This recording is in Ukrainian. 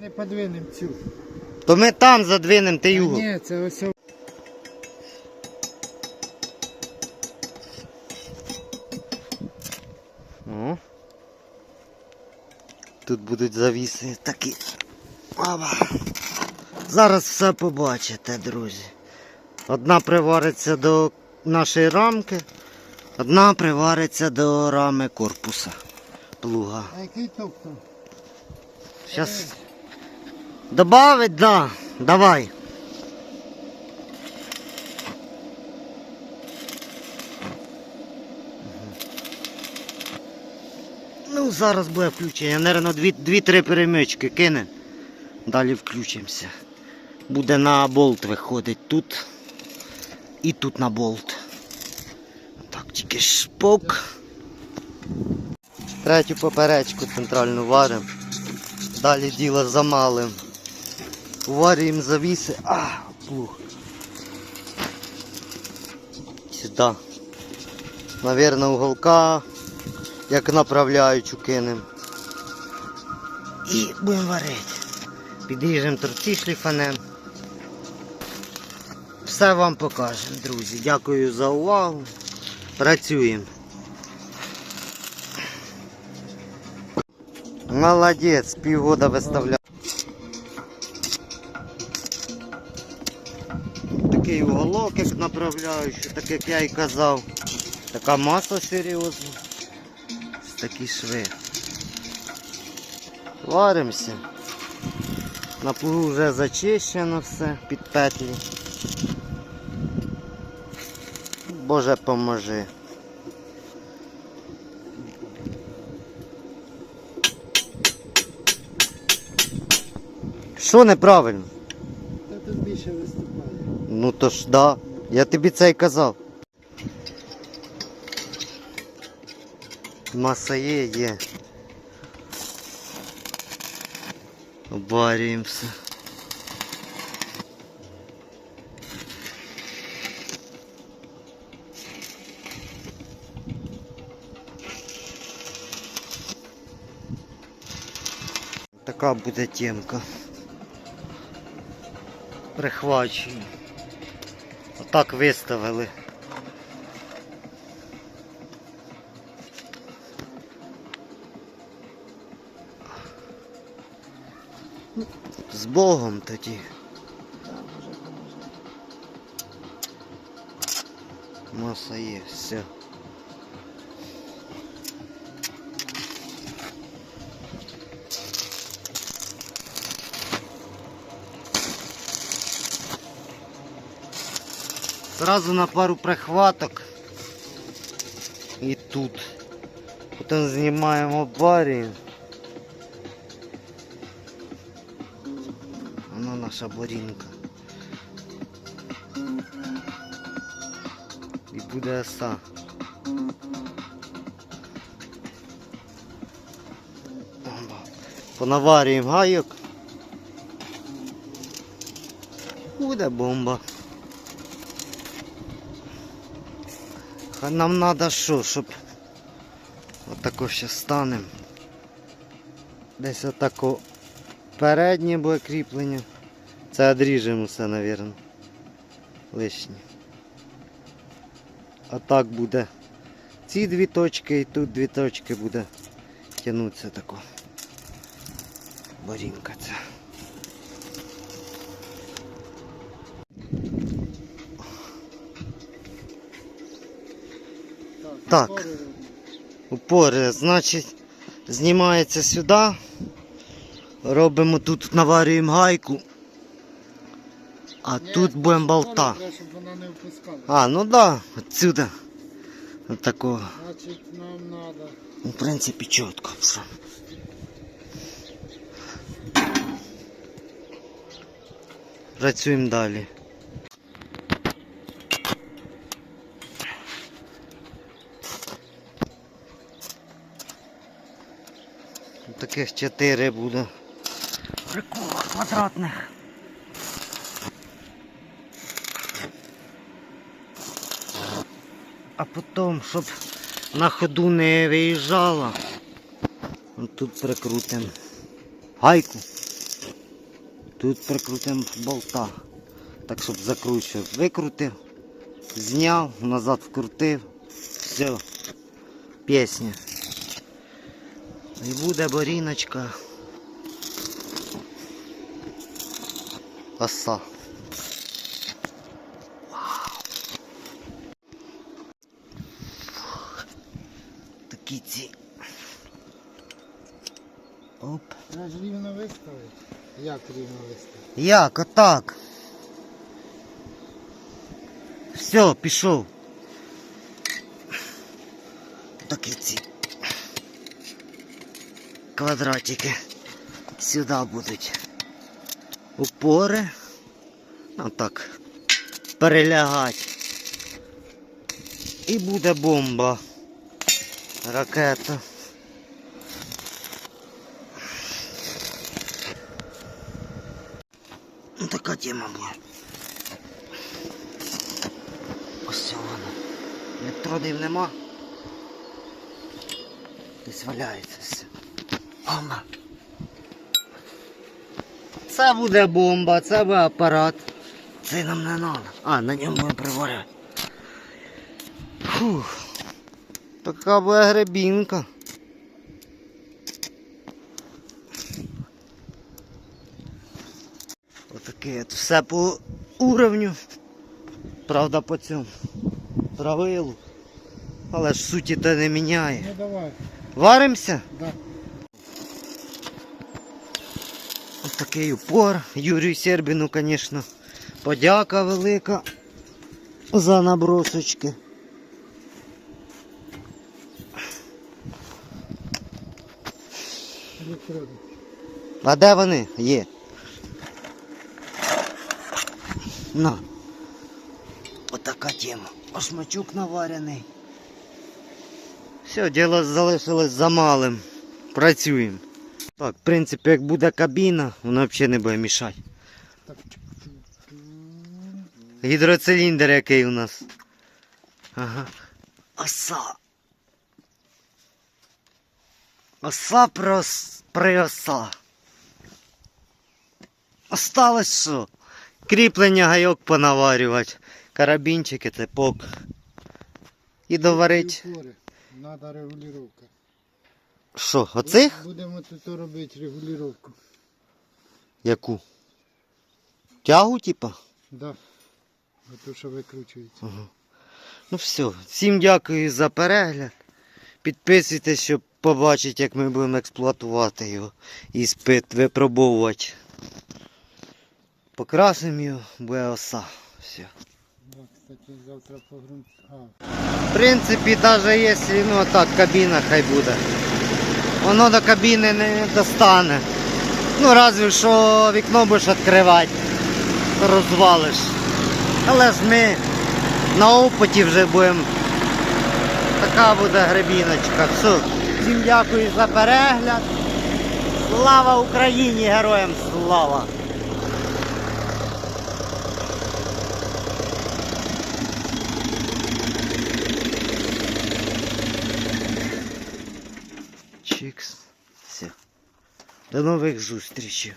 Не подвинем цю. То ми там задвинемо, ти юго. Ні, це ось. о- О. Тут будуть завіси такі. Оба. Зараз все побачите, друзі. Одна привариться до нашої рамки, одна привариться до рами корпуса плуга. А який там? Сейчас. Добавить, да. Давай. Ну, зараз буде включення. Наверно, дві-три перемички кине. Далі включимося. Буде на болт виходить тут. І тут на болт. Так, тільки шпок. Третю поперечку центральну варимо. Далі діло за малим. Варюємо завіси. А, плуг. Сюди. Навірно, уголка, як направляючу кинемо. І будемо варити. Підріжемо торці шліфанем. Все вам покажемо, друзі. Дякую за увагу. Працюємо. Молодець, півгода виставляв. Такий уголок, як направляючий, так як я і казав. Така маса серйозна. Ось Такі шви. Варимося. На плугу вже зачищено все під петлі. Боже поможи. Що неправильно? Та тут більше виступає. Ну то ж да. Я тобі це й казав. Маса є, є. Обварюємося. Така буде темка. Прихвачуємо. Отак виставили. З Богом тоді. Маса є, все. Сразу на пару прихваток. І тут. Потім знімаємо барі. Вона наша борінка. І буде оса. Понаварюємо гайок. Буде бомба. Хай нам треба що, щоб отако ще станемо. Десь отако переднє буде кріплення. Це одріжемо все, мабуть. Лишнє. А так буде. Ці дві точки і тут дві точки буде тягнутися тако. Борінка ця. Так. Упори, значить, знімається сюди. Робимо тут, наварюємо гайку. А Ні, тут будемо болта. Треба, щоб вона не впускала. А, ну да, отсюда. От такого. Значить, нам треба. Ну, В принципі, чітко все. Працюємо далі. Таких чотири буде. Прикол квадратних. А потім, щоб на ходу не виїжджала, Тут прикрутимо гайку. Тут прикрутимо болта. Так, щоб закручував. Викрутив, зняв, назад вкрутив. Все. Пісня. І буде боріночка. Оса. Такі ці. Оп. Треба ж рівно виставити. Як рівно виставити? Як, отак. Все, пішов. Квадратики сюди будуть. Упори. Отак. Перелягати. І буде бомба. Ракета. Така тема була. Ось вона. Електродів нема. Десь валяється. Бомба. Це буде бомба, це буде апарат. Це нам не треба. А, на ньому ми приваряти. Фух. Така буде гребінка. Отаке от все по уровню. Правда по цьому правилу. Але ж суті то не міняє. Ну давай. Варимося? Да. Ось такий упор. Юрію Сербіну, звісно, подяка велика за набросочки. А де вони? Є. На. Отака тема. Осмачук наварений. Все, діло залишилось за малим. Працюємо. Так, в принципі, як буде кабіна, вона взагалі не буде мішати. Гідроциліндр який у нас. Ага. Оса. Оса прос... приоса. Осталось що? Кріплення гайок понаварювати. Карабінчики, цепок. І доварить. Надо регулювання. Що, оцих? Будемо тут робити регулювання. Яку? Тягу, типа? Да. Ото що викручується. Ну все, всім дякую за перегляд. Підписуйтесь, щоб побачити, як ми будемо експлуатувати його і спит випробовувати. Покрасимо його, буде оса. Все. Кстати, завтра погрунт. А, В принципі, навіть якщо ну, так, кабіна хай буде. Воно до кабіни не достане. Ну, разве що вікно будеш відкривати, розвалиш. Але ж ми на опиті вже будемо. Така буде гребіночка. Все. Всім дякую за перегляд. Слава Україні! Героям слава! Чикс. Все. До нових зустрічей.